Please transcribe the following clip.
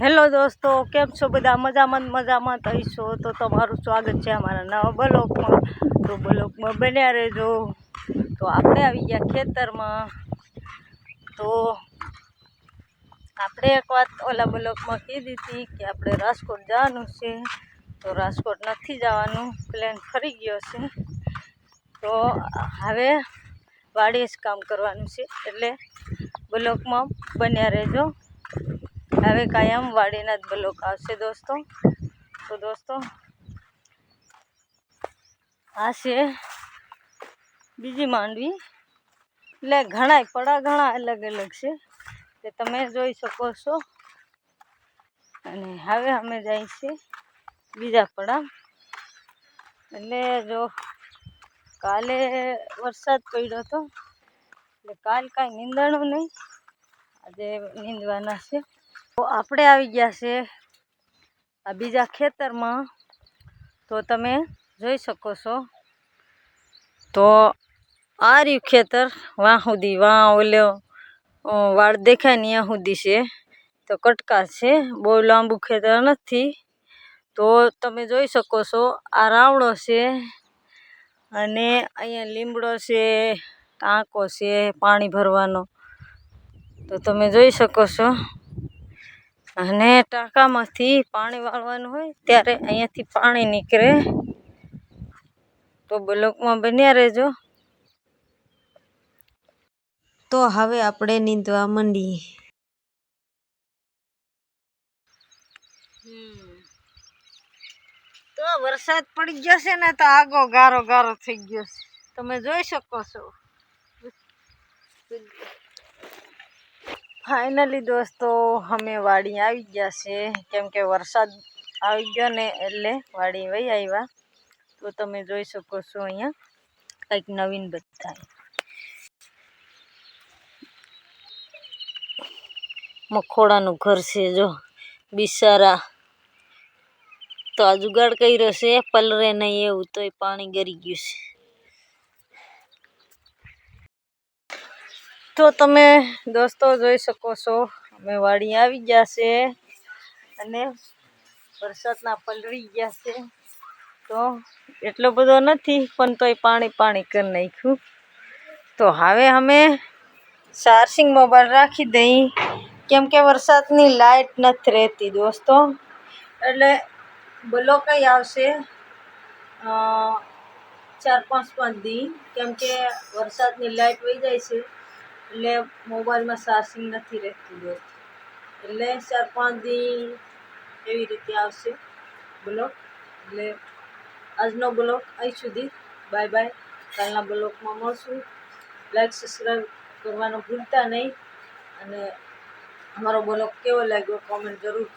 Hello દોસ્તો, કેમ છો બધા? મજામાં મજામાં થઈશો? તો તમારું સ્વાગત છે અમારા નવા બ્લોકમાં તો બ્લોકમાં બન્યા રહેજો. તો આપણે આવી ગયા ખેતરમાં. તો આપણે એક વાત ઓલા બ્લોકમાં કીધી હતી કે આપણે રાજકોટ જવાનું છે. તો રાજકોટ નથી જવાનું પ્લેન ફરી ગયો છે. તો હવે વાડીએ જ કામ કરવાનું છે. એટલે બ્લોકમાં બન્યા રહેજો. હવે કાયમ વાડીના જ બ્લોક આવશે દોસ્તો. તો દોસ્તો, આ છે બીજી માંડવી. એટલે ઘણાય પડા ઘણા અલગ અલગ છે, તે તમે જોઈ શકો છો. અને હવે અમે જાય છે બીજા પડા. એટલે જો કાલે વરસાદ પડ્યો હતો, એટલે કાલ કાંઈ નીંદણું નહીં. આજે નીંદવાના છે. તો આપણે આવી ગયા છે આ બીજા ખેતરમાં. તો તમે જોઈ શકો છો. તો આ રહ્યું ખેતર. વાં સુધી, વાં ઓલ્યો વાળ દેખાય ને ત્યાં સુધી છે. તો કટકા છે. બહુ લાંબુ ખેતર નથી. તો તમે જોઈ શકો છો, આ રાવડો છે અને અહીંયા લીમડો છે, ટાંકો છે, પાણી ભરવાનો. તો તમે જોઈ શકો છો. અને ટાંકામાંથી પાણી વાળવાનું હોય ત્યારે અહીંયાથી પાણી નીકળે. તો બ્લોકમાં બન્યા રહેજો. તો હવે આપણે નીંદવા માંડીએ. તો વરસાદ પડી ગયો છે ને તો આગો ગારો ગારો થઈ ગયો છે. તમે જોઈ શકો છો. ફાઇનલી દોસ્તો, અમે વાડી આવી ગયા છે. કેમ કે વરસાદ આવી ગયો ને એટલે વાડી વહી આવ્યા. તો તમે જોઈ શકો છો અહીંયા કંઈક નવીન બધા મખોડાનું ઘર છે જો. બિસારા તો આ જુગાડ કર્યો છે, પલરે નહીં એવું તોય પાણી ગરી ગયું છે. તો તમે દોસ્તો જોઈ શકો છો, અમે વાડી આવી ગયા છે અને વરસાદના પલળી ગયા છે. તો એટલો બધો નથી, પણ તોય પાણી પાણી કરી નાખ્યું. તો હવે અમે ચાર્જિંગ મોબાઈલ રાખી દઈ. કેમ કે વરસાદની લાઈટ નથી રહેતી દોસ્તો. એટલે બ્લોક આવશે ચાર પાંચ પાંચ દી. કેમ કે વરસાદની લાઇટ વહી જાય છે. એટલે મોબાઈલમાં ચાર્જિંગ નથી રહેતું દોસ્ત એટલે ચાર પાંચ દિન એવી રીતે આવશે બ્લોક એટલે આજનો બ્લોક અહીં સુધી. બાય બાય કાલના બ્લોકમાં મળશું. લાઈક સબસ્ક્રાઈબ કરવાનું ભૂલતા નહીં. અને અમારો બ્લોક કેવો લાગ્યો કોમેન્ટ જરૂર